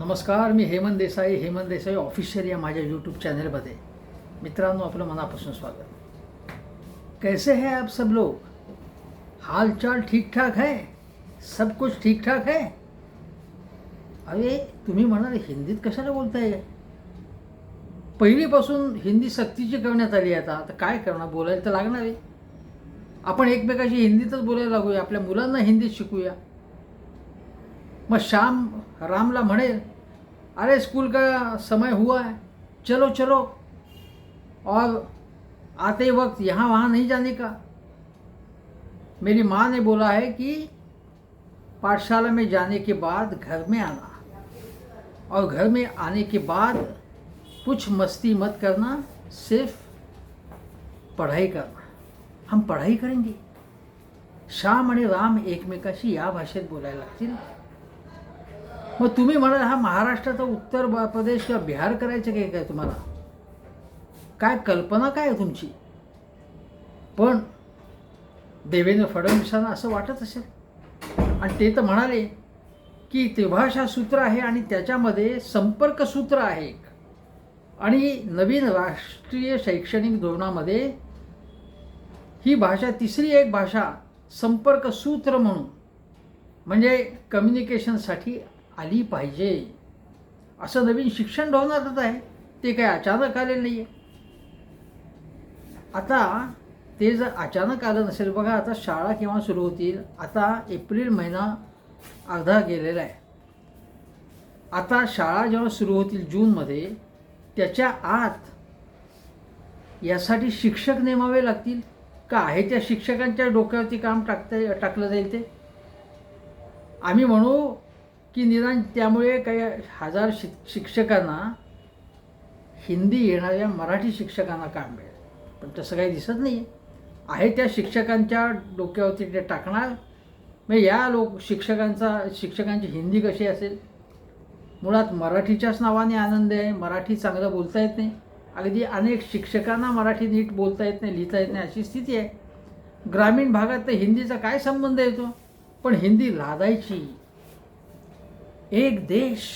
नमस्कार मी हेमंत देसाई. हेमंत देसाई ऑफिशियल या माझ्या यूट्यूब चॅनलमध्ये मित्रांनो आपलं मनापासून स्वागत. कैसे है आप सब लोग? हालचाल ठीक ठाक है? सब कुछ ठीक ठाक है? अरे तुम्ही म्हणाल हिंदीत कशाला बोलताय? पहिलीपासून हिंदी सक्तीची करण्यात आली आहे आता. आता काय करणार? बोलायला तर लागणार आहे. आपण एकमेकाशी हिंदीतच बोलायला लागूया. आपल्या मुलांना हिंदीत शिकूया. मग श्याम रामला म्हणेल अरे स्कूल का समय हुआ है। चलो चलो। और आते वक्त यहाँ वहाँ नहीं जाने का। मेरी माँ ने बोला है कि पाठशाला में जाने के बाद घर में आना। और घर में आने के बाद कुछ मस्ती मत करना, सिर्फ़ पढ़ाई करना। हम पढ़ाई करेंगे। श्याम आणि राम एकमेकाशी या भाषेत बोलायला लागतील। मग तुम्ही म्हणाल हा महाराष्ट्राचा उत्तर ब- प्रदेश किंवा बिहार करायचं काय काय तुम्हाला? काय कल्पना काय आहे तुमची? पण देवेंद्र फडणवीसांना असं वाटत असेल. आणि ते तर म्हणाले की त्रिभाषा सूत्र आहे आणि त्याच्यामध्ये संपर्क सूत्र आहे आणि नवीन राष्ट्रीय शैक्षणिक धोरणामध्ये ही भाषा तिसरी एक भाषा संपर्क सूत्र म्हणून म्हणजे कम्युनिकेशनसाठी आली पाहिजे. असं नवीन शिक्षण धोरणातच आहे. ते काय अचानक आलेलं नाही आहे आता ते जर अचानक आलं नसेल बघा आता शाळा केव्हा सुरू होतील? आता एप्रिल महिना अर्धा गेलेला आहे. आता शाळा जेव्हा सुरू होतील जूनमध्ये त्याच्या आत यासाठी शिक्षक नेमावे लागतील? का आहे त्या शिक्षकांच्या डोक्यावरती काम टाकता टाकलं जाईल ते? आम्ही म्हणू की निदान त्यामुळे काही हजार शिक शिक्षकांना हिंदी येणाऱ्या मराठी शिक्षकांना काम मिळेल. पण तसं काही दिसत नाही आहे त्या शिक्षकांच्या डोक्यावरती ते टाकणार. मग या लोक शिक्षकांचा शिक्षकांची हिंदी कशी असेल? मुळात मराठीच्याच नावाने आनंद आहे. मराठी चांगलं बोलता येत नाही. अगदी अनेक शिक्षकांना मराठी नीट बोलता येत नाही लिहिता येत नाही अशी स्थिती आहे. ग्रामीण भागात तर हिंदीचा काय संबंध येतो? पण हिंदी लादायची. एक देश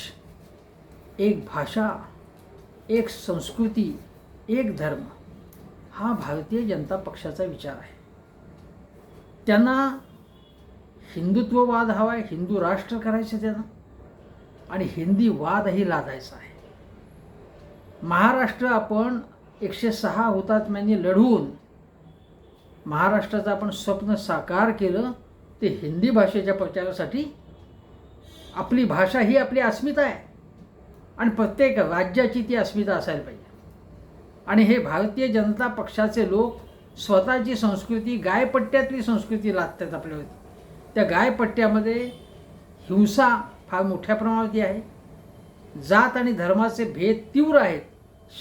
एक भाषा एक संस्कृती एक धर्म हा भारतीय जनता पक्षाचा विचार आहे. त्यांना हिंदुत्ववाद हवा आहे हिंदू राष्ट्र करायचं त्यांना आणि हिंदी वादही लादायचा आहे. महाराष्ट्र आपण एकशे सहा हुतात्म्यांनी म्हणजे लढवून महाराष्ट्राचं आपण स्वप्न साकार केलं ते हिंदी भाषेच्या प्रचारासाठी आपली भाषा ही आपली अस्मिता आहे. आणि प्रत्येक राज्याची ती अस्मिता असायला पाहिजे. आणि हे भारतीय जनता पक्षाचे लोक स्वतःची संस्कृती गायपट्ट्यातली संस्कृती लादतात आपल्यावरती. त्या गायपट्ट्यामध्ये हिंसा फार मोठ्या प्रमाणावरती आहे. जात आणि धर्माचे भेद तीव्र आहेत.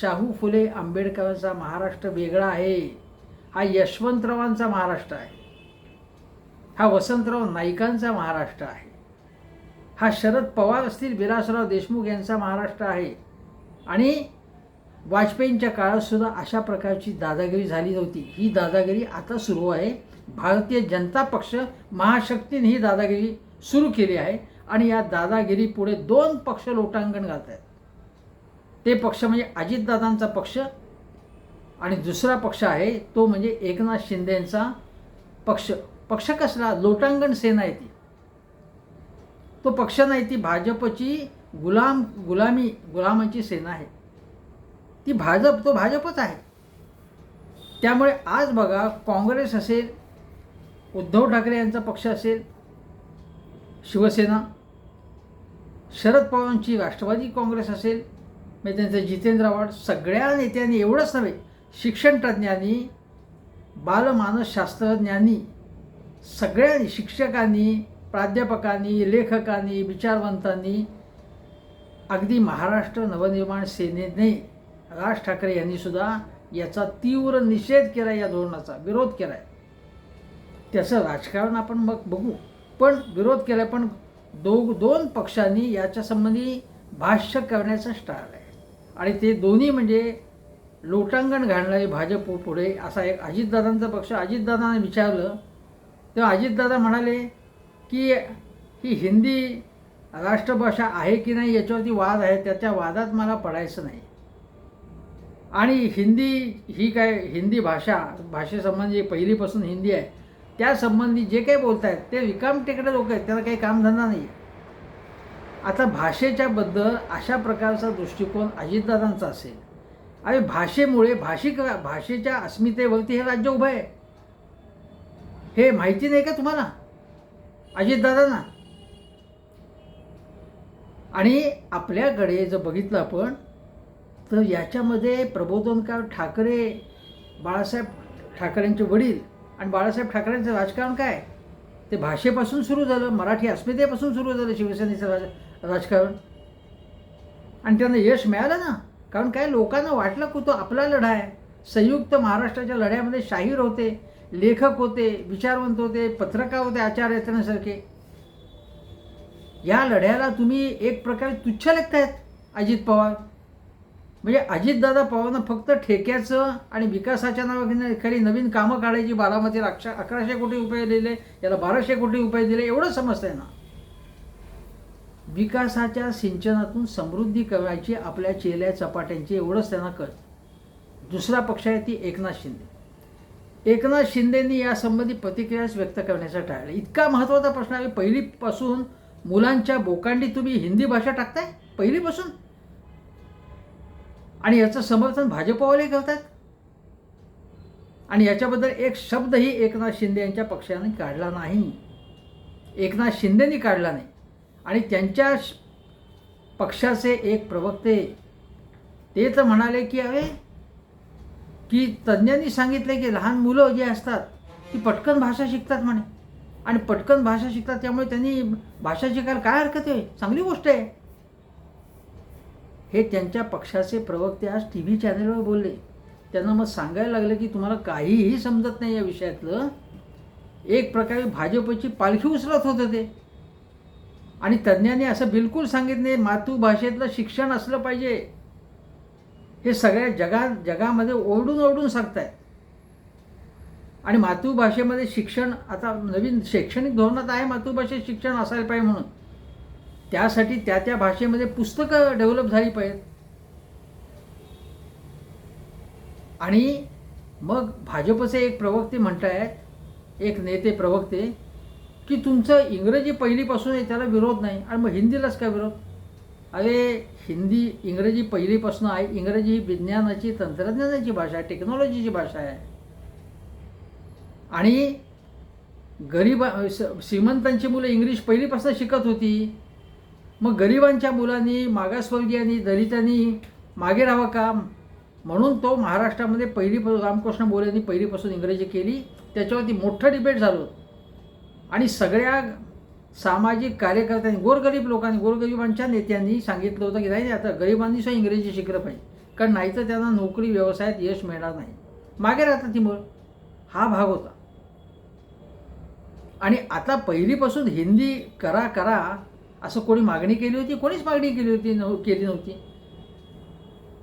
शाहू फुले आंबेडकरांचा महाराष्ट्र वेगळा आहे. हा यशवंतरावांचा महाराष्ट्र आहे. हा वसंतराव नाईकांचा महाराष्ट्र आहे. हा शरद पवार असतील विलासराव देशमुख यांचा महाराष्ट्र आहे. आणि वाजपेयींच्या काळातसुद्धा अशा प्रकारची दादागिरी झाली नव्हती. ही दादागिरी आता सुरू आहे. भारतीय जनता पक्ष महाशक्तीने ही दादागिरी सुरू केली आहे आणि या दादागिरी पुढे दोन पक्ष लोटांगण घालत आहेत ते पक्ष म्हणजे अजितदादांचा पक्ष आणि दुसरा पक्ष आहे तो म्हणजे एकनाथ शिंदेंचा पक्ष. पक्ष कसला? लोटांगण सेना आहे ती. तो पक्ष नाही ती भाजपची गुलाम गुलामी गुलामांची सेना आहे. ती भाजप तो भाजपच आहे. त्यामुळे आज बघा काँग्रेस असेल उद्धव ठाकरे यांचा पक्ष असेल शिवसेना शरद पवारांची राष्ट्रवादी काँग्रेस असेल म्हणजे त्यांचं जितेंद्र आव्हाड सगळ्या नेत्यांनी एवढंच नव्हे शिक्षणतज्ज्ञांनी बालमानसशास्त्रज्ञांनी सगळ्यांनी शिक्षकांनी प्राध्यापकांनी लेखकांनी विचारवंतांनी अगदी महाराष्ट्र नवनिर्माण सेनेने राज ठाकरे यांनीसुद्धा याचा तीव्र निषेध केला या धोरणाचा विरोध केला आहे त्याचं राजकारण आपण मग बघू. पण विरोध केला पण दो दोन पक्षांनी याच्या संबंधी भाष्य करण्याचं टाळलं आहे. आणि ते दोन्ही म्हणजे लोटांगण घालणारे भाजप पुढे असा एक अजितदादांचा पक्ष अजितदादांना विचारलं तेव्हा अजितदादा म्हणाले की ही हिंदी राष्ट्रभाषा आहे की नाही याच्यावरती वाद आहे त्याच्या वादात मला पडायचं नाही. आणि हिंदी ही काय हिंदी भाषा भाषेसंबंधी पहिलीपासून हिंदी आहे त्यासंबंधी जे काही बोलत आहेत ते रिकाम टेकडे लोक आहेत त्याला काही कामधंदा नाही आता भाषेच्याबद्दल अशा प्रकारचा दृष्टिकोन अजितदादांचा असेल. आणि भाषेमुळे भाषिक भाषेच्या अस्मितेवरती हे राज्य उभं आहे. हे माहिती नाही का तुम्हाला? अजितदादांना आणि आपल्याकडे जर बघितलं आपण तर याच्यामध्ये प्रबोधनकार ठाकरे बाळासाहेब ठाकरेंचे वडील आणि बाळासाहेब ठाकरेंचं राजकारण काय? ते भाषेपासून सुरू झालं मराठी अस्मितेपासून सुरू झालं शिवसेनेचं राज राजकारण. आणि त्यांना यश मिळालं ना? कारण काय? लोकांना वाटलं की तो आपला लढा आहे संयुक्त महाराष्ट्राच्या लढ्यामध्ये शाहीर होते. लेखक होते विचारवंत होते पत्रकार होते आचार्य यातनासारखे या लढ्याला तुम्ही एक प्रकारे तुच्छ लेखतायत अजित पवार. म्हणजे अजितदादा पवारनं फक्त ठेक्याचं आणि विकासाच्या नावाखाली खरी नवीन कामं काढायची बारामतीला अक्षा अकराशे कोटी रुपये दिले याला बाराशे कोटी रुपये दिले एवढं समजतंय ना? विकासाच्या सिंचनातून समृद्धी करायची आपल्या चेल्या चपाट्यांची एवढंच त्यांना कळत. दुसरा पक्ष आहे ती एकनाथ शिंदे. एकनाथ शिंदेंनी यासंबंधी प्रतिक्रियाच व्यक्त करण्याचं टाळलं. इतका महत्त्वाचा प्रश्न आहे पहिलीपासून मुलांच्या बोकांडी तुम्ही हिंदी भाषा टाकताय? पहिलीपासून? आणि याचं समर्थन भाजपवाले करतात? आणि याच्याबद्दल एक शब्दही एकनाथ शिंदे यांच्या पक्षाने काढला नाही. एकनाथ शिंदेनी काढला नाही. आणि त्यांच्या पक्षाचे एक प्रवक्ते ते तर म्हणाले की अरे की तज्ज्ञांनी सांगितले की लहान मुलं जी असतात ती पटकन भाषा शिकतात म्हणे. आणि पटकन भाषा शिकतात त्यामुळे त्यांनी भाषा शिकायला काय हरकत आहे? चांगली गोष्ट आहे. हे त्यांच्या पक्षाचे प्रवक्ते आज टी व्ही चॅनलवर बोलले. त्यांना मग सांगायला लागलं की तुम्हाला काहीही समजत नाही या विषयातलं. एक प्रकारे भाजपची पालखी उचलत होतं ते. आणि तज्ज्ञांनी असं बिलकुल सांगितले नाही मातृभाषेतलं शिक्षण असलं पाहिजे. हे सगळ्या जगात जगामध्ये ओरडून ओरडून सांगतायत आणि मातृभाषेमध्ये शिक्षण आता नवीन शैक्षणिक धोरणात आहे मातृभाषेत शिक्षण असायला पाहिजे म्हणून. त्यासाठी त्या त्या भाषेमध्ये पुस्तकं डेव्हलप झाली पाहिजेत. आणि मग भाजपचे एक प्रवक्ते म्हणतायत एक नेते प्रवक्ते की तुमचं इंग्रजी पहिलीपासून आहे त्याला विरोध नाही आणि मग हिंदीलाच काय विरोध? अरे हिंदी इंग्रजी पहिलीपासून आहे. इंग्रजी ही विज्ञानाची तंत्रज्ञानाची भाषा आहे. टेक्नॉलॉजीची भाषा आहे. आणि गरीब स- श्रीमंतांची मुलं इंग्लिश पहिलीपासून शिकत होती. मग गरिबांच्या मुलांनी मागासवर्गीयांनी दलितांनी मागे राहावं का? म्हणून तो महाराष्ट्रामध्ये पहिली रामकृष्ण बोलेंनी पहिलीपासून इंग्रजी केली. त्याच्यावरती मोठं डिबेट झालं. आणि सगळ्या सामाजिक कार्यकर्त्यांनी गोरगरीब लोकांनी गोरगरिबांच्या नेत्यांनी सांगितलं होतं की नाही आता गरिबांनी सुद्धा इंग्रजी शिकलं पाहिजे. कारण नाहीतर त्यांना नोकरी व्यवसायात यश मिळणार नाही. मागे राहतात ती मुळ हा भाग होता. आणि आता पहिलीपासून हिंदी करा करा असं कोणी मागणी केली होती? कोणीच मागणी केली होती नव केली नव्हती.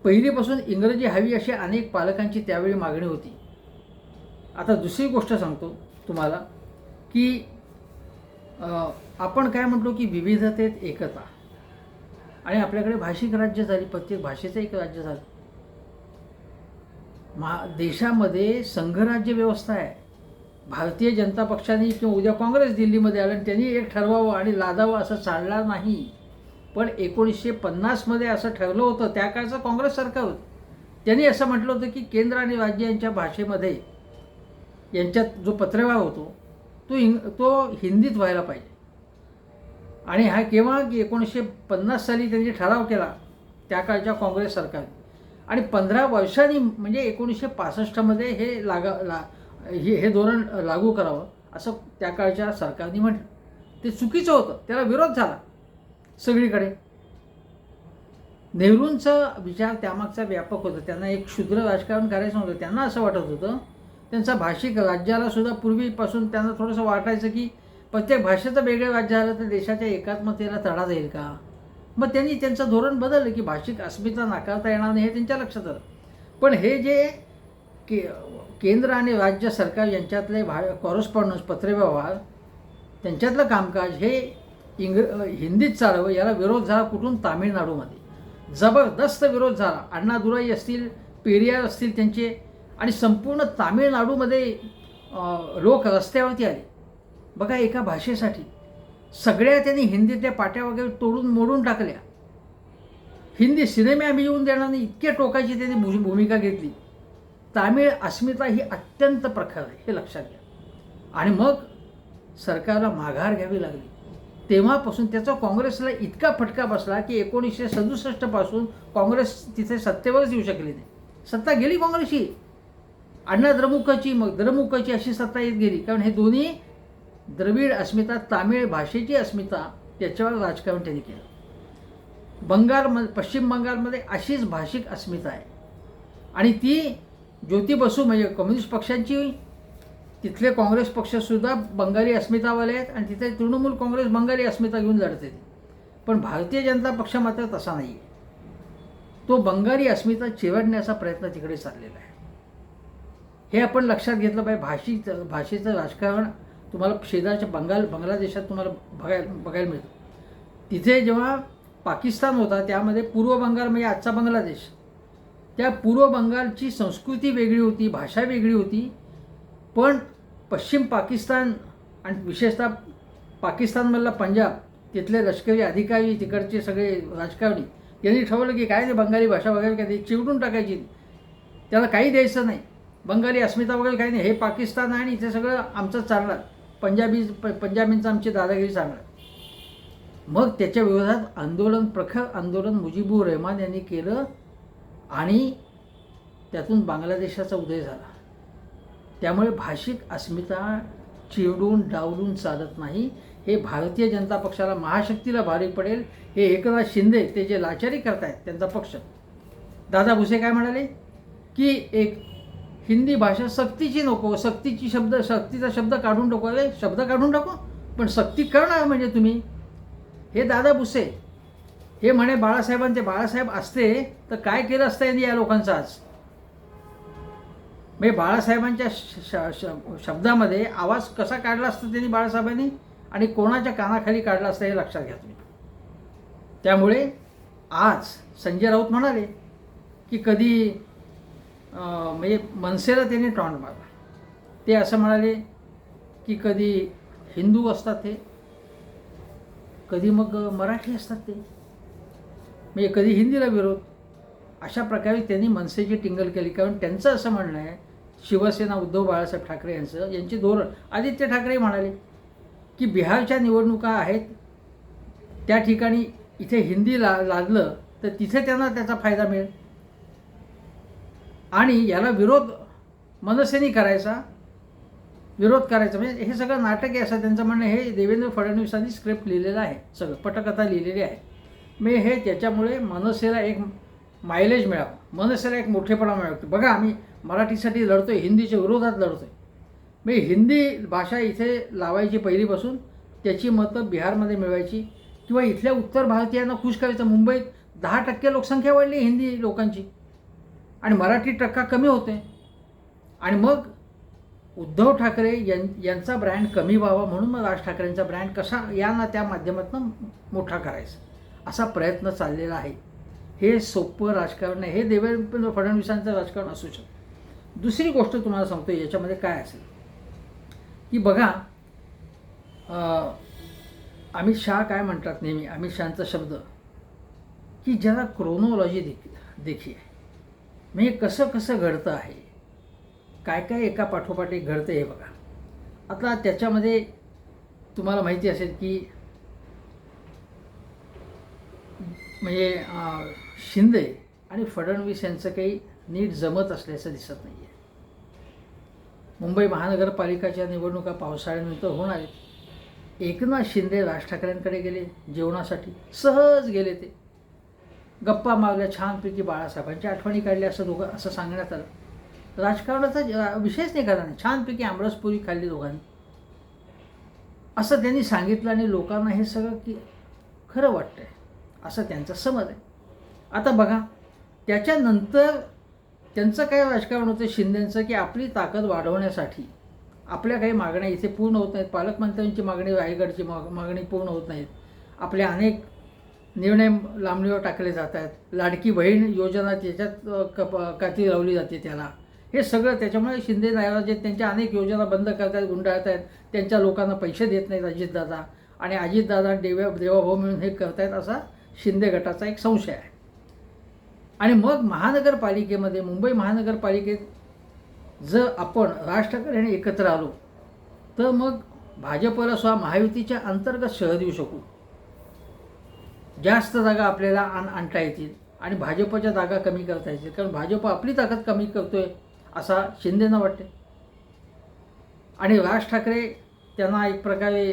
पहिलीपासून इंग्रजी हवी अशी अनेक पालकांची त्यावेळी मागणी होती. आता दुसरी गोष्ट सांगतो तुम्हाला की आपण काय म्हणतो की विविधतेत एकता. आणि आपल्याकडे भाषिक राज्य झाली प्रत्येक भाषेचं एक राज्य झालं. महा देशामध्ये संघराज्य व्यवस्था आहे. भारतीय जनता पक्षाने किंवा उद्या काँग्रेस दिल्लीमध्ये आलं आणि त्यांनी एक ठरवावं आणि लादावं असं चालणार नाही. पण एकोणीसशे पन्नासमध्ये असं ठरलं होतं त्या काळचं काँग्रेस सरकार होतं. त्यांनी असं म्हटलं होतं की केंद्र आणि राज्य यांच्या भाषेमध्ये यांच्यात जो पत्रव्यवहार होतो तो इंग तो हिंदीत व्हायला पाहिजे. आणि हा केव्हा की एकोणीसशे पन्नास साली त्यांनी ठराव केला त्या काळच्या काँग्रेस सरकारने. आणि पंधरा वर्षांनी म्हणजे एकोणीसशे पासष्टमध्ये हे लागा ला हे हे धोरण लागू करावं असं त्या काळच्या सरकारने म्हटलं. ते चुकीचं होतं. त्याला विरोध झाला सगळीकडे. नेहरूंचा विचार त्यामागचा व्यापक होता. त्यांना एक क्षुद्र राजकारण करायचं नव्हतं त्यांना असं वाटत होतं त्यांचा भाषिक राज्याला सुद्धा पूर्वीपासून त्यांना थोडंसं वाटायचं की प्रत्येक भाषेचं वेगळं राज्य झालं तर देशाच्या एकात्मतेला तडा जाईल का? मग त्यांनी त्यांचं धोरण बदललं की भाषिक अस्मिता नाकारता येणार नाही हे त्यांच्या लक्षात आलं. पण हे जे के केंद्र आणि राज्य सरकार यांच्यातले भा कॉरस्पॉन्डन्स पत्रव्यवहार त्यांच्यातलं कामकाज हे इंग्र हिंदीत चालावं याला विरोध झाला कुठून? तामिळनाडूमध्ये. जबरदस्त विरोध झाला. अण्णादुराई असतील पेरियार असतील त्यांचे आणि संपूर्ण तामिळनाडूमध्ये लोक रस्त्यावरती आले. बघा एका भाषेसाठी. सगळ्या त्यांनी हिंदीतल्या पाट्या वगैरे तोडून मोडून टाकल्या. हिंदी सिनेमे आम्ही येऊन देणार नाही इतक्या टोकाची त्यांनी भू- भूमिका घेतली. तामिळ अस्मिता ही अत्यंत प्रखर आहे हे लक्षात घ्या. आणि मग सरकारला माघार घ्यावी लागली. तेव्हापासून त्याचा काँग्रेसला इतका फटका बसला की एकोणीसशे सदुसष्टपासून काँग्रेस तिथे सत्तेवरच येऊ शकली नाही. सत्ता गेली काँग्रेसची. अण्णा द्रमुकची मग द्रमुकची अशी सत्ता येत गेली. कारण हे दोन्ही द्रविड अस्मिता तामिळ भाषेची अस्मिता त्याच्यावर राजकारण त्यांनी केलं. बंगालमध्ये पश्चिम बंगालमध्ये अशीच भाषिक अस्मिता आहे. आणि ती ज्योती बसू म्हणजे कम्युनिस्ट पक्षांची तिथले काँग्रेस पक्षसुद्धा बंगाली अस्मितावाले आहेत आणि तिथे तृणमूल काँग्रेस बंगाली अस्मिता घेऊन लढते पण भारतीय जनता पक्ष मात्र तसा नाही आहे तो बंगाली अस्मिता चिरडण्याचा प्रयत्न तिकडे चाललेला आहे. हे आपण लक्षात घेतलं पाहिजे. भाषेचं भाषेचं राजकारण तुम्हाला शेजारच्या बंगाल बांगलादेशात तुम्हाला बघायला बघायला मिळतं. तिथे जेव्हा पाकिस्तान होता त्यामध्ये पूर्व बंगाल म्हणजे आजचा बांगलादेश. त्या पूर्व बंगालची संस्कृती वेगळी होती भाषा वेगळी होती पण पश्चिम पाकिस्तान आणि विशेषतः पाकिस्तानमधला पंजाब तिथले लष्करी अधिकारी तिकडचे सगळे राजकारणी यांनी ठरवलं की काय नाही बंगाली भाषा वगैरे काय ते चिवडून टाकायची. त्याला काही द्यायचं नाही. बंगाली अस्मिता वगैरे काही नाही. हे पाकिस्तान आहे आणि इथे सगळं आमचं चालणार. पंजाबी प पंजाबींचं आमची दादागिरी चालणार. मग त्याच्या विरोधात आंदोलन प्रखर आंदोलन मुजीबुर रहमान यांनी केलं आणि त्यातून बांगलादेशाचा उदय झाला. त्यामुळे भाषिक अस्मिता चिरडून डावलून चालत नाही. हे भारतीय जनता पक्षाला महाशक्तीला भारी पडेल. हे एकनाथ शिंदे ते जे लाचारी करतायत त्यांचा पक्ष. दादा भुसे काय म्हणाले? की एक हिंदी भाषा सक्तीची नको सक्तीची शब्द सक्तीचा शब्द काढून टाकू. अरे शब्द काढून टाकू? पण सक्ती करणार म्हणजे तुम्ही? हे दादा भुसे हे म्हणे बाळासाहेबांचे बाळासाहेब असते तर काय केलं असतं यांनी या लोकांचं आज? म्हणजे बाळासाहेबांच्या श- श- श- शब्दामध्ये आवाज कसा काढला असता त्यांनी बाळासाहेबांनी? आणि कोणाच्या कानाखाली काढला असता हे लक्षात घ्या तुम्ही. त्यामुळे आज संजय राऊत म्हणाले की कधी म्हणजे मनसेला त्यांनी टॉन्ट मारला. ते असं म्हणाले की कधी हिंदू असतात ते कधी मग मराठी असतात ते. म्हणजे कधी हिंदीला विरोध. अशा प्रकारे त्यांनी मनसेची टिंगल केली. कारण त्यांचं असं म्हणणं आहे शिवसेना उद्धव बाळासाहेब ठाकरे यांचं यांची धोरण. आदित्य ठाकरे म्हणाले की बिहारच्या निवडणुका आहेत त्या ठिकाणी इथे हिंदी ला लादलं तर तिथे त्यांना त्याचा फायदा मिळेल. आणि याला विरोध मनसेने करायचा विरोध करायचा. म्हणजे हे सगळं नाटक आहे असं त्यांचं म्हणणं हे देवेंद्र फडणवीसांनी स्क्रिप्ट लिहिलेलं आहे. सगळं पटकथा लिहिलेली आहे. मी हे त्याच्यामुळे मनसेला एक मायलेज मिळावं. मनसेला एक मोठेपणा मिळतो बघा आम्ही मराठीसाठी लढतोय हिंदीच्या विरोधात लढतोय. मी हिंदी भाषा इथे लावायची पहिलीपासून त्याची मतं बिहारमध्ये मिळवायची किंवा इथल्या उत्तर भारतीयांना खुश करायचं. मुंबईत दहा टक्के लोकसंख्या वाढली हिंदी लोकांची. आणि मराठी टक्का कमी होते. आणि मग उद्धव ठाकरे यां यांचा ब्रँड कमी व्हावा म्हणून मग राज ठाकरेंचा ब्रँड कसा या ना त्या माध्यमातून मोठा करायचा. असा प्रयत्न चाललेला आहे. हे सोपं राजकारण आहे. हे देवेंद्र फडणवीसांचं राजकारण असू शकतं. दुसरी गोष्ट तुम्हाला सांगतो याच्यामध्ये काय असेल? की बघा अमित शहा काय म्हणतात नेहमी? अमित शहाचा शब्द की ज्याला क्रोनॉलॉजी देखी देखी आहे. म्हणजे कसं कसं घडतं आहे? काय काय एका पाठोपाठ एक घडतं हे बघा. आता त्याच्यामध्ये तुम्हाला माहिती असेल की म्हणजे शिंदे आणि फडणवीस यांचं काही नीट जमत असल्याचं दिसत नाही आहे मुंबई महानगरपालिकाच्या निवडणुका पावसाळ्यानंतर होणार आहेत. एकनाथ शिंदे राज ठाकरेंकडे गेले जेवणासाठी सहज गेले ते. गप्पा मारल्या छानपैकी बाळासाहेबांच्या आठवणी काढल्या असं दोघं असं सांगण्यात आलं. राजकारणाचा विषयच नाही. करा छानपैकी आमरसपुरी खाल्ली दोघांनी. असं त्यांनी सांगितलं आणि लोकांना हे सगळं की खरं वाटतंय. असं त्यांचा समज आहे. आता बघा त्याच्यानंतर त्यांचं काय राजकारण होतं शिंदेचं की आपली ताकद वाढवण्यासाठी आपल्या काही मागण्या इथे पूर्ण होत नाहीत. पालकमंत्र्यांची मागणी रायगडची माग मागणी पूर्ण होत नाहीत. आपले अनेक निर्णय लांबणीवर टाकले जात आहेत. लाडकी बहीण योजना त्याच्यात कप काती लावली जाते त्याला. हे सगळं त्याच्यामुळे शिंदे जे त्यांच्या अनेक योजना बंद करत आहेत गुंडाळत आहेत. त्यांच्या लोकांना पैसे देत नाहीत अजितदादा. आणि अजितदादा देवा देवाभाऊ मिळून हे करतायत असा शिंदे गटाचा एक संशय आहे. आणि मग महानगरपालिकेमध्ये मुंबई महानगरपालिकेत जर आपण राज ठाकरे एकत्र आलो तर मग भाजपला स्व महायुतीच्या अंतर्गत शहर देऊ शकू. जास्त जागा आपल्याला आण आणता येतील आणि भाजपच्या जागा कमी करता येतील. कारण भाजप आपली ताकद कमी करतोय असा शिंदेना वाटते आणि राज ठाकरे त्यांना एक प्रकारे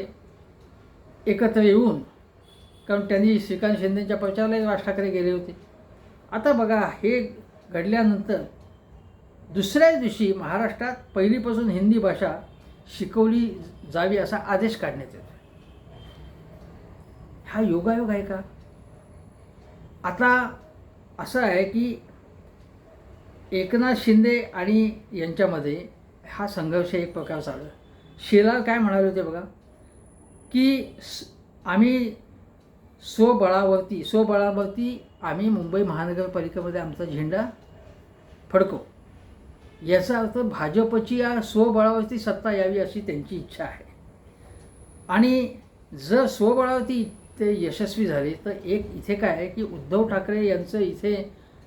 एकत्र येऊन कारण त्यांनी श्रीकांत शिंदेच्या प्रचारालाही राज ठाकरे गेले होते. आता बघा हे घडल्यानंतर दुसऱ्या दिवशी महाराष्ट्रात पहिलीपासून हिंदी भाषा शिकवली जावी असा आदेश काढण्यात येतो हा योगायोग आहे का? आता असं आहे की एकनाथ शिंदे आणि यांच्यामध्ये हा संघर्ष एक प्रकार चालू शिलाल काय म्हणाले होते बघा? की आम्ही स्वबळावरती स्वबळावरती आम्ही मुंबई महानगरपालिकेमध्ये आमचा झेंडा फडको. याचा अर्थ भाजपची या स्वबळावरती सत्ता यावी अशी त्यांची इच्छा आहे. आणि जर स्वबळावरती ते यशस्वी झाले. तर एक इथे काय आहे की उद्धव ठाकरे यांचं इथे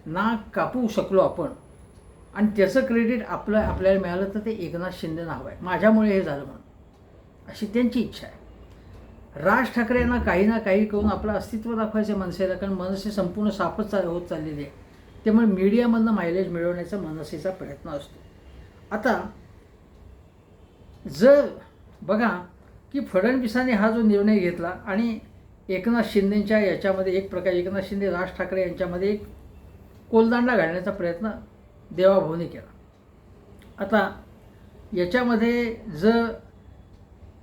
नाक कापू शकलो आपण आणि त्याचं क्रेडिट आपलं आपल्याला मिळालं तर ते एकनाथ शिंदे हवं आहे. माझ्यामुळे हे झालं म्हणून. अशी त्यांची इच्छा आहे. राज ठाकरे यांना काही ना काही करून आपलं अस्तित्व दाखवायचं मनसेला कारण मनसे संपूर्ण साफच चाल होत चाललेली आहे. त्यामुळे मीडियामधनं मायलेज मिळवण्याचा मनसेचा प्रयत्न असतो. आता जर बघा की फडणवीसांनी हा जो निर्णय घेतला आणि एकनाथ शिंदेच्या याच्यामध्ये एक प्रकार एकनाथ शिंदे राज ठाकरे यांच्यामध्ये एक कोलदांडा घालण्याचा प्रयत्न देवाभाऊने केला. आता याच्यामध्ये जर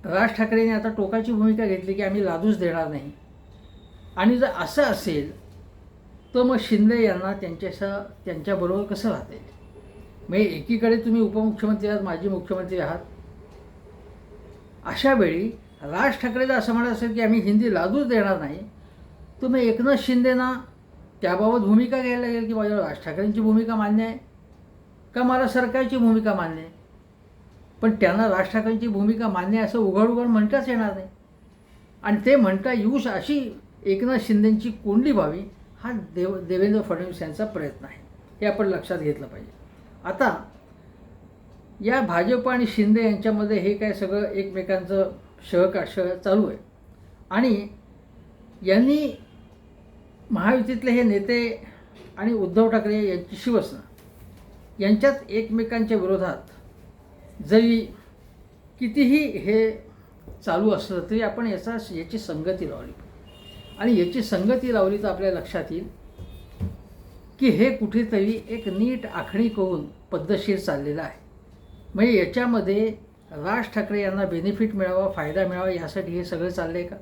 राज ठाकरेंनी आता टोकाची भूमिका घेतली की आम्ही लादूच देणार नाही आणि जर असं असेल तर मग शिंदे यांना त्यांच्यासह त्यांच्याबरोबर कसं राहते म्हणजे एकीकडे तुम्ही उपमुख्यमंत्री आहात माजी मुख्यमंत्री आहात. अशा वेळी राज ठाकरेला असं म्हणत असेल की आम्ही हिंदी लादूच देणार नाही. तुम्ही एकनाथ एकनाथ शिंदेना त्याबाबत भूमिका घ्यायला लागेल की माझ्या राज ठाकरेंची भूमिका मान्य आहे? का मला सरकारची भूमिका मान्य आहे? पण त्यांना राज ठाकरेंची भूमिका मान्य आहे असं उघड उघड म्हणताच येणार नाही. आणि ते म्हणता येऊच अशी एकनाथ शिंदेंची कोंडी व्हावी हा देव देवेंद्र फडणवीस यांचा प्रयत्न आहे. हे आपण लक्षात घेतलं पाहिजे. आता या भाजप आणि शिंदे यांच्यामध्ये हे काय सगळं एकमेकांचं शह शह चालू आहे. आणि यांनी महायुतीतले हे नेते आणि उद्धव ठाकरे यांची शिवसेना यांच्यात एकमेकांच्या विरोधात जरी कितीही हे चालू असलं तरी आपण याचा याची संगती लावली. आणि याची संगती लावली तर आपल्या लक्षात येईल की हे कुठेतरी एक नीट आखणी करून पद्धतशीर चाललेलं आहे. म्हणजे याच्यामध्ये राज ठाकरे यांना बेनिफिट मिळावा फायदा मिळावा यासाठी हे सगळं चाललं आहे का?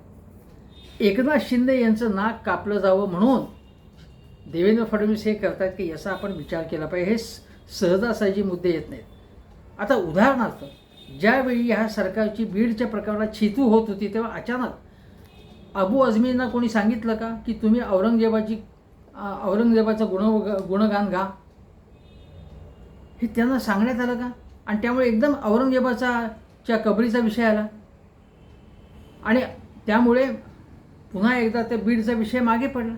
एकनाथ शिंदे यांचं नाक कापलं जावं म्हणून देवेंद्र फडणवीस हे करतात की याचा आपण विचार केला पाहिजे. हे सहजासहजी मुद्दे येत नाहीत. आता उदाहरणार्थ ज्यावेळी ह्या सरकारची बीडच्या प्रकरणात छितू होत होती तेव्हा अचानक अबू अजमींना कोणी सांगितलं का की तुम्ही औरंगजेबाची औरंगजेबाचं गुण गुणगान गा? हे त्यांना सांगण्यात आलं का? आणि त्यामुळे एकदम औरंगजेबाचा च्या कबरीचा विषय आला. आणि त्यामुळे पुन्हा एकदा त्या बीडचा विषय मागे पडला.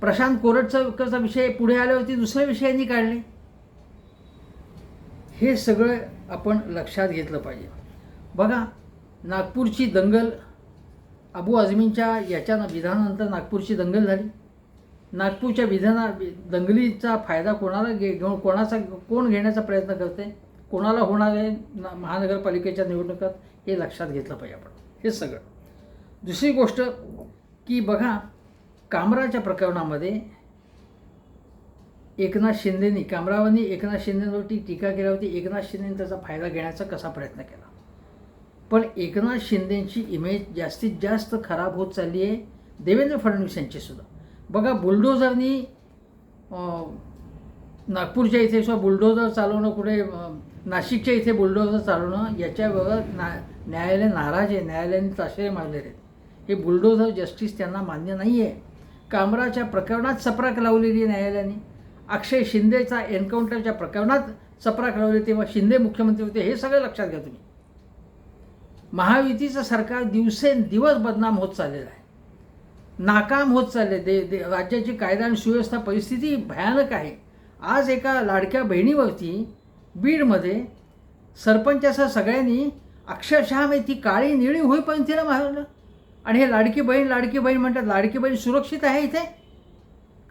प्रशांत कोरटचा विषय पुढे आल्यावरती दुसऱ्या विषयांनी काढले. हे सगळं आपण लक्षात घेतलं पाहिजे. बघा नागपूरची दंगल अबू आझमींच्या याच्या विधानानंतर नागपूरची दंगल झाली. नागपूरच्या विधाना दंगलीचा फायदा कोणाला घे घेऊन कोणाचा कोण घेण्याचा प्रयत्न करते कोणाला होणार आहे ना- महानगरपालिकेच्या निवडणुकात? हे लक्षात घेतलं पाहिजे आपण. हे सगळं. दुसरी गोष्ट की बघा कामराच्या प्रकरणामध्ये एकनाथ शिंदेनी कामरावांनी एकनाथ शिंदेवरती टीका केल्यावरती एकनाथ शिंदेने त्याचा फायदा घेण्याचा कसा प्रयत्न केला? पण एकनाथ शिंदेची इमेज जास्तीत जास्त खराब होत चालली आहे. देवेंद्र फडणवीस यांचीसुद्धा. बघा बुलडोझरनी नागपूरच्या इथे सुद्धा बुलडोझर चालवणं कुठे नाशिकच्या इथे बुलडोझर चालवणं याच्यावर ना न्यायालय नाराज आहे. न्यायालयाने ताशेरे मारलेले आहेत. हे बुलडोझर जस्टिस त्यांना मान्य नाही आहे कामराच्या प्रकरणात चपराक लावलेली आहे न्यायालयाने. अक्षय शिंदेचा एन्काउंटरच्या प्रकरणात चपराक लावली तेव्हा शिंदे मुख्यमंत्री होते. हे सगळं लक्षात घ्या तुम्ही. महायुतीचं सरकार दिवसेंदिवस बदनाम होत चाललेलं आहे. नाकाम होत चालले. दे दे राज्याची कायदा आणि सुव्यवस्था परिस्थिती भयानक आहे. आज एका लाडक्या बहिणीवरती बीडमध्ये सरपंचासह सगळ्यांनी अक्षरशः म्हणजे ती काळी निळी होईपर्यंत तिला मारलं. आणि हे लाडकी बहीण लाडकी बहीण म्हणतात लाडकी बहीण सुरक्षित आहे इथे?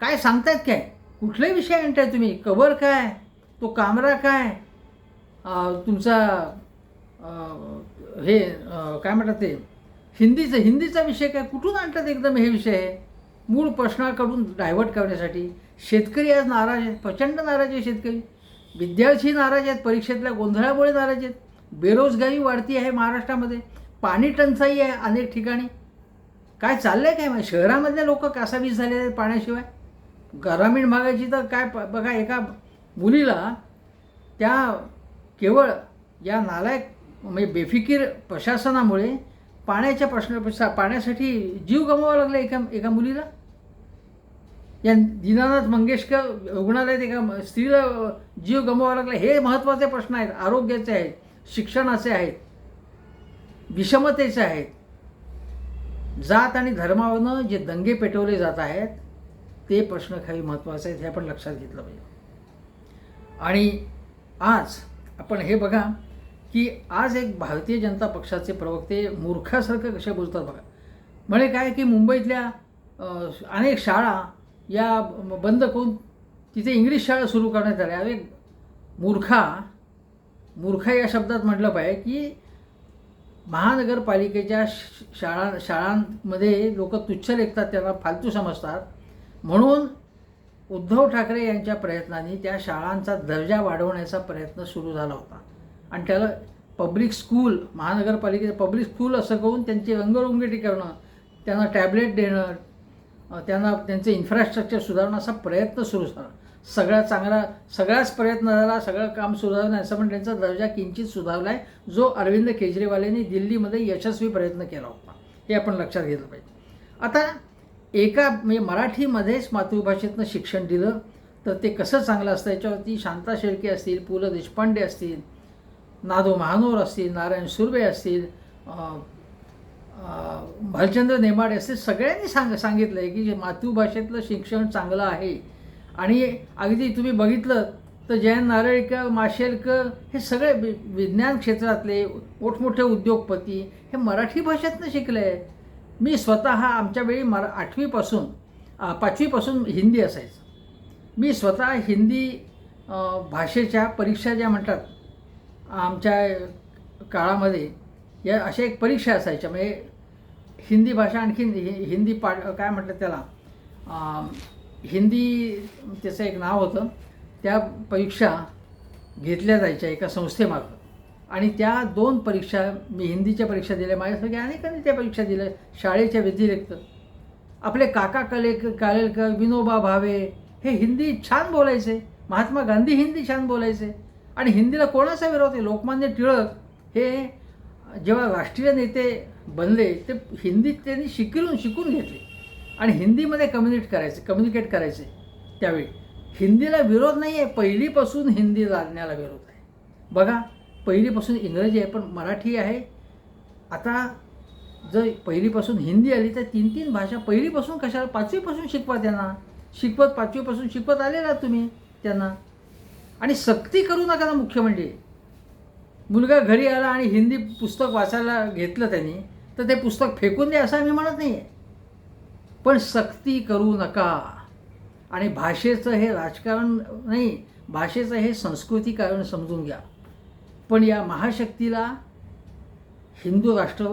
काय सांगतायत काय? कुठलाही विषय आणताय तुम्ही? कवर काय? तो कामरा काय? तुमचा हे काय म्हणतात ते? हिंदीचं हिंदीचा विषय काय? कुठून आणतात एकदम हे विषय? आहे मूळ प्रश्नाकडून डायव्हर्ट करण्यासाठी. शेतकरी आज नाराज आहेत. प्रचंड नाराज आहे शेतकरी. विद्यार्थी नाराज आहेत. परीक्षेतल्या गोंधळामुळे नाराज आहेत. बेरोजगारी वाढती आहे महाराष्ट्रामध्ये. पाणी टंचाई आहे अनेक ठिकाणी. काय चाललं आहे काय? म्हणजे मग शहरामधले लोक कासावीस झालेले आहेत पाण्याशिवाय. ग्रामीण भागाची तर काय प- बघा एका मुलीला त्या केवळ या नालायक म्हणजे बेफिकीर प्रशासनामुळे पाण्याच्या प्रश्नापेक्षा पाण्यासाठी जीव गमवावा लागला एका एका मुलीला? या दीनानाथ मंगेशकर रुग्णालयात एका स्त्रीला जीव गमवावा लागला. हे महत्त्वाचे प्रश्न आहेत. आरोग्याचे आहेत शिक्षणाचे आहेत विषमतेचे आहेत. जात आणि धर्मावरनं जे दंगे पेटवले जात आहेत ते प्रश्न काही महत्त्वाचे आहेत हे आपण लक्षात घेतलं पाहिजे. आणि आज आपण हे बघा की आज एक भारतीय जनता पक्षाचे प्रवक्ते मूर्खासारखं कसे बोलतात बघा. म्हणे काय की मुंबईतल्या अनेक शाळा या बंद करून तिथे इंग्लिश शाळा सुरू करण्यात आल्या. अरे मूर्खा मूर्खा या शब्दात म्हटलं पाहिजे की महानगरपालिकेच्या श- शाळा शाळांमध्ये लोक तुच्छ लेखतात त्यांना फालतू समजतात. म्हणून उद्धव ठाकरे यांच्या प्रयत्नांनी त्या शाळांचा दर्जा वाढवण्याचा प्रयत्न सुरू झाला होता. आणि त्याला पब्लिक स्कूल महानगरपालिकेचं पब्लिक स्कूल असं करून त्यांची रंगरंगटी करणं त्यांना टॅबलेट देणं त्यांना त्यांचं इन्फ्रास्ट्रक्चर सुधारणं असा प्रयत्न सुरू झाला. सगळा चांगला सगळाच प्रयत्न झाला सगळं काम सुधारणं असं पण त्यांचा दर्जा किंचित सुधारला आहे जो अरविंद केजरीवाल यांनी दिल्लीमध्ये यशस्वी प्रयत्न केला होता. हे आपण लक्षात घेतलं पाहिजे. आता एका म्हणजे मराठीमध्येच मातृभाषेतनं शिक्षण दिलं तर ते कसं चांगलं असतं? याच्यावरती शांता शेळके असतील पु ल देशपांडे असतील नादो महानोर असतील नारायण सुर्वे असतील भालचंद्र नेमाडे असतील सगळ्यांनी सांग सांगितलं आहे की जे मातृभाषेतलं शिक्षण चांगलं आहे आणि अगदी तुम्ही बघितलं तर जयंत नारळीकर माशेलकर हे सगळे वि- विज्ञान क्षेत्रातले मोठमोठे उद्योगपती हे मराठी भाषेतनं शिकले आहेत मी स्वतः आमच्या वेळी मरा आठवीपासून पाचवीपासून हिंदी असायचं मी स्वतः हिंदी भाषेच्या परीक्षा ज्या म्हणतात आमच्या काळामध्ये या अशा एक परीक्षा असायच्या. म्हणजे हिंदी भाषा आणखीन हि- हिंदी पाठ काय म्हटलं त्याला? हिंदी त्याचं एक नाव होतं. त्या परीक्षा घेतल्या जायच्या एका संस्थेमार्फत. आणि त्या दोन परीक्षा मी हिंदीच्या परीक्षा दिल्या. माझ्यासारख्या अनेकांनी त्या परीक्षा दिल्या. शाळेच्या व्यतिरिक्त. आपले काका कले कालेलकर विनोबा भावे हे हिंदी छान बोलायचे. महात्मा गांधी हिंदी छान बोलायचे. आणि हिंदीला कोणाचा विरोध आहे? लोकमान्य टिळक हे जेव्हा राष्ट्रीय नेते बनले ते हिंदीत त्यांनी शिकून शिकून घेतले. आणि हिंदीमध्ये कम्युनिकेट करायचे कम्युनिकेट करायचे. त्यावेळी हिंदीला विरोध नाही आहे पहिलीपासून हिंदी लादण्याला विरोध आहे. बघा पहिलीपासून इंग्रजी आहे पण मराठी आहे. आता जर पहिलीपासून हिंदी आली तर तीन तीन भाषा पहिलीपासून कशाला? पाचवीपासून शिकवा त्यांना. शिकवत पाचवीपासून शिकवत आलेला तुम्ही त्यांना. आणि सक्ती करू नका ना मुख्य म्हणजे मुलगा घरी आला आणि हिंदी पुस्तक वाचायला घेतलं त्यांनी तर ते पुस्तक फेकून दे असं आम्ही म्हणत नाही आहे पण सक्ती करू नका. आणि भाषेचं हे राजकारण नाही भाषेचं हे संस्कृतीकरण समजून घ्या. पण या महाशक्तीला हिंदू राष्ट्र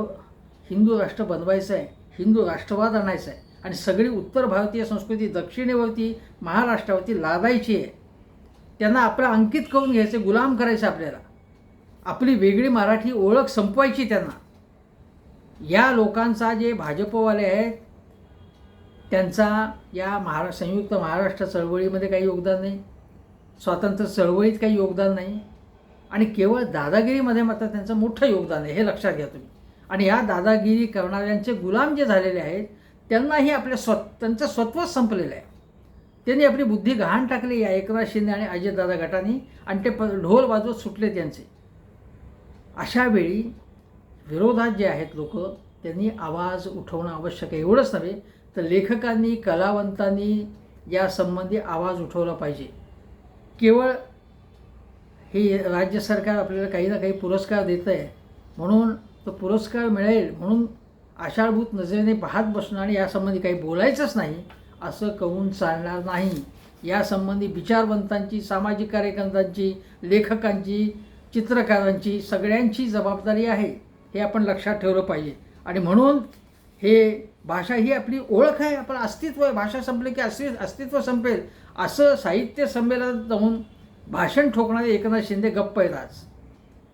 हिंदू राष्ट्र बनवायचं आहे हिंदू राष्ट्रवाद आणायचा आहे. आणि सगळी उत्तर भारतीय संस्कृती दक्षिणेवरती महाराष्ट्रावरती लादायची आहे. त्यांना आपलं अंकित करून घ्यायचे गुलाम करायचं आपल्याला. आपली वेगळी मराठी ओळख संपवायची त्यांना. या लोकांचा जे भाजपवाले आहेत त्यांचा या महारा संयुक्त महाराष्ट्र चळवळीमध्ये काही योगदान नाही. स्वातंत्र्य चळवळीत काही योगदान नाही. आणि केवळ दादागिरीमध्ये मात्र त्यांचं मोठं योगदान आहे हे लक्षात घ्या तुम्ही. आणि या दादागिरी करणाऱ्यांचे गुलाम जे झालेले आहेत त्यांनाही आपल्या स्व त्यांचं स्वत्वच संपलेलं आहे. त्यांनी आपली बुद्धी गहाण टाकली या एकनाथ शिंदे आणि अजितदादा गटांनी आणि ते प ढोल वाजवत सुटले त्यांचे. अशा वेळी विरोधात जे आहेत लोक त्यांनी आवाज उठवणं आवश्यक आहे. एवढंच नव्हे तर लेखकांनी कलावंतांनी यासंबंधी आवाज उठवला पाहिजे. केवळ हे राज्य सरकार आपल्याला काही ना काही पुरस्कार देतं आहे म्हणून तो पुरस्कार मिळेल म्हणून आषाढभूत नजरेने पाहत बसणं आणि यासंबंधी काही बोलायचंच नाही असं कहून चालणार नाही. यासंबंधी विचारवंतांची सामाजिक कार्यकर्त्यांची लेखकांची चित्रकारांची सगळ्यांची जबाबदारी आहे. हे आपण लक्षात ठेवलं पाहिजे. आणि म्हणून हे भाषा ही आपली ओळख आहे. आपलं अस्तित्व आहे. भाषा संपली की अस्ति अस्तित्व संपेल. असं साहित्य संमेलनात जाऊन भाषण ठोकणारे एकनाथ शिंदे गप्प आहेत आज.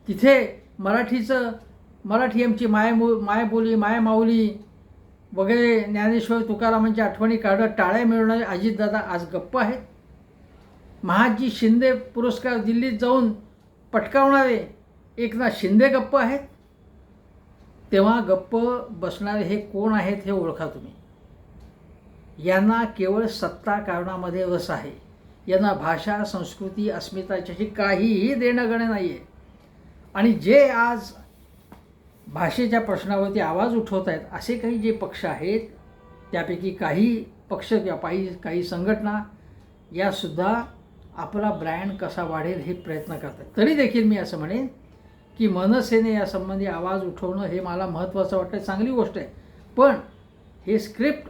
तिथे मराठीचं मराठी आमची मायमो मायबोली मायमाऊली वगैरे ज्ञानेश्वर तुकारामांच्या आठवणी काढत टाळ्या मिळवणारे अजितदादा आज गप्प आहेत. महाजी शिंदे पुरस्कार दिल्लीत जाऊन पटकावणारे एकनाथ शिंदे गप्प आहेत. तेव्हा गप्प बसणारे हे कोण आहेत हे ओळखा तुम्ही. यांना केवळ सत्ता कारणामध्ये रस आहे. यांना भाषा संस्कृती अस्मिताच्याशी काहीही देणं गणं नाही आहे आणि जे आज भाषेच्या प्रश्नावरती आवाज उठवत आहेत असे काही जे पक्ष आहेत त्यापैकी काही पक्ष किंवा काही काही संघटना यासुद्धा आपला ब्रँड कसा वाढेल हे प्रयत्न करतात. तरी देखील मी असं म्हणेन की मनसेने यासंबंधी आवाज उठवणं हे मला महत्त्वाचं वाटतं चांगली गोष्ट आहे. पण हे स्क्रिप्ट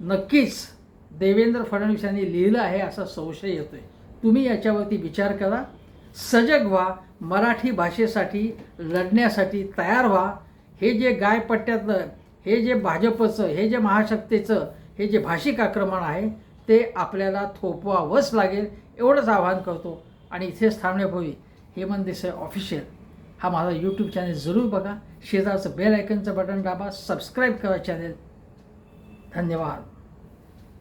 नक्कीच देवेंद्र फडणवीस यांनी लिहिलं आहे असा संशय येतो आहे तुम्ही याच्यावरती विचार करा. सजग व्हा मराठी भाषेसाठी लढण्यासाठी तयार व्हा. हे जे गायपट्ट्यातलं हे जे भाजपचं हे जे महाशक्तीचं हे जे भाषिक आक्रमण आहे ते आपल्याला थोपवावंच लागेल एवढंच आवाहन करतो. आणि इथेच थांबण्यापूर्वी हेमंत देसाई ऑफिशियल हा माझा यूट्यूब चॅनल जरूर बघा. शेजारचं बेल आयकनचं बटन दाबा. सबस्क्राईब करा चॅनेल धन्यवाद.